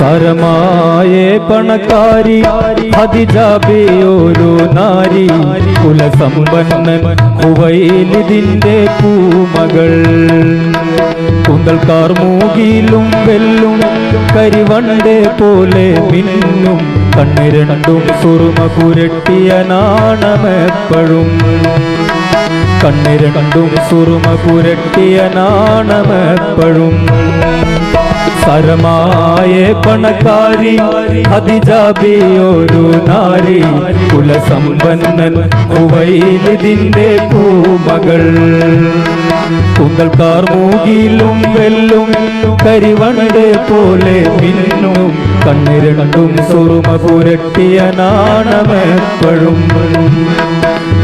സാരമായേ പണക്കാരി ഹതിജാബിയൊരു നാരി കുലസമ്പന്നൻ കുവയിലിതിന്റെ പൂമകൾ. കുന്തൽക്കാർ മൂകിലും വെല്ലും കരിവണ്ടെ പോലെ മിന്നും കണ്ണിരണ്ടും സുറുമ പുരട്ടിയ നാണമെപ്പോഴും. കണ്ണിരണ്ടും സുറുമ പുരട്ടിയ നാണമെപ്പോഴും. സരമായ പണക്കാരി അതിജാബിയൊരു നാരി. കുലസമ്പന്നൻ കുവൈലിതിന്റെ പൂമകൾ. കുന്തൽക്കാർ മൂകിലും വെല്ലും കരിവണ്ട് പോലെ മിന്നും കണ്ണിരണ്ടും സുറുമ പുരട്ടിയ നാണമെപ്പോഴും.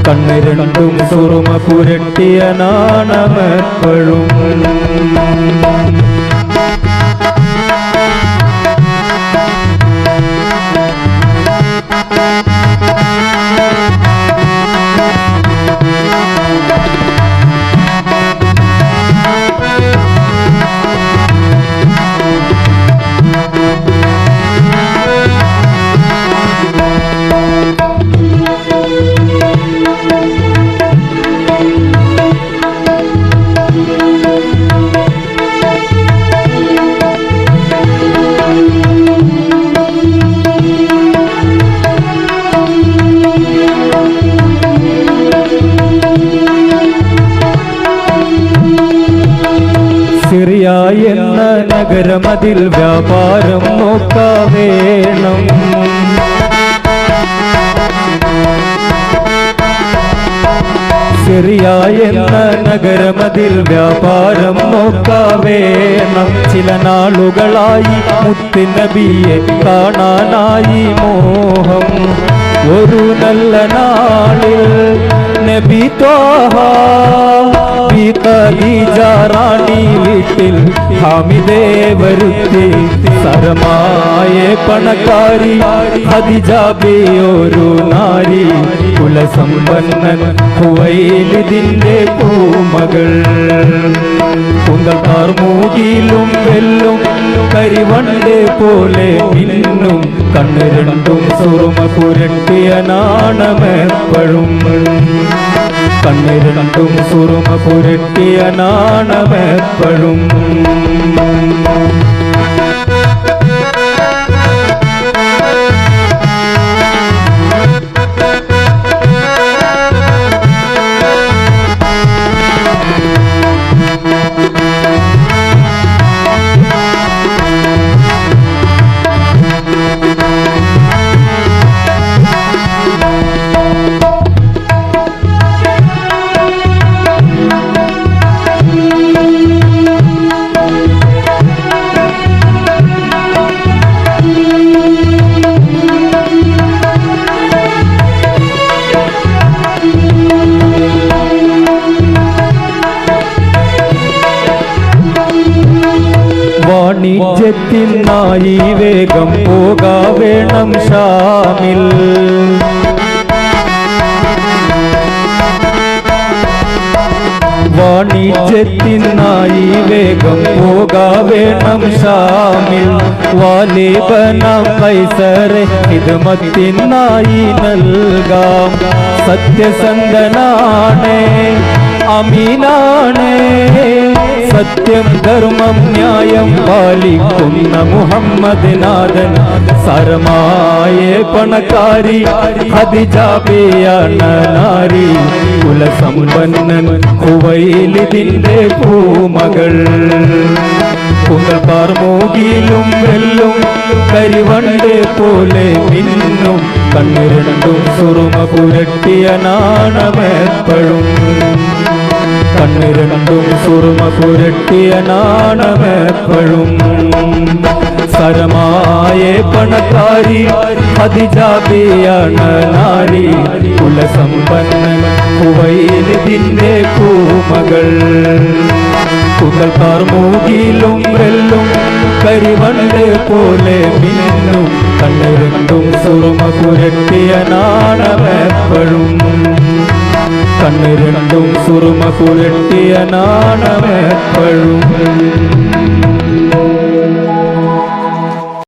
കണ്ണിരണ്ടും സുറുമ പുരട്ടിയ നാണമെപ്പോഴും. നഗരമതിൽ വ്യാപാരം നോക്കാവേണം സിറിയ എന്ന നഗരമതിൽ വ്യാപാരം നോക്കാവേണം ചില നാളുകളായി മുത്തിനബിയെ കാണാനായി മോഹം. ഒരു നല്ല നാളിൽ നബി ഖദീജ റാണി വീട്ടിൽ ഹാമിദേ വരുത്തി സരമായ പണക്കാരി. ഖദീജാബി ഒരു നാരി കുലസമ്പന്നൻ ഹുവൈലിതിന്റെ പൂമകൾ. കുന്തക്കാർ മൂകിലും വെല്ലും കരിവണ്ട് പോലെ മിന്നും കണ്ണ് രണ്ടും സുറുമ പുരട്ടിയ നാണമെപ്പോഴും. കണ്ണ് രണ്ടും സുറുമ പുരട്ടിയ നാണമെപ്പോഴും വാണിജ്യത്തിനായി വേഗം പോകാ വേണം ഷാമിൽ വാണിജ്യത്തിനായി വേഗം പോകാ വേണം ഷാമിൽ വാലിബനം കൈസറെ ഹിദ്മത്തിനായി നൽകാം സത്യസന്ധനാണേ അമീനാണേ സത്യം ധർമ്മം ന്യായം പാലിക്കുന്ന മുഹമ്മദ് നാഥൻ. സരമായ പണക്കാരി ഹതിജാബിയാണ് കുലസമ്പന്നൻ കുവയിലിതിന്റെ പൂമകൾ പുകപ്പാർ വെല്ലും കരിവണ്ട് പോലെ മിന്നും കണ്ണിരണ്ടും സുറുമ പുരട്ടിയ നാണമെപ്പോഴും കണ്ണിരണ്ടും സുറുമ പുരട്ടിയ നാണമെപ്പോഴും സരമായ പണക്കാരി അതിജാബിയാണ് നാരി കുലസമ്പന്നൻ കുവൈലിതിന്റെ പൂമകൾ കുന്തൽക്കാർ മൂകിലും വെല്ലും കരിവണ്ട് പോലെ മിന്നും കണ്ണിരണ്ടും സുറുമ പുരട്ടിയ നാണമെപ്പോഴും കണ്ണിരണ്ടും സുറുമ പുരട്ടിയ നാണമെപ്പോഴും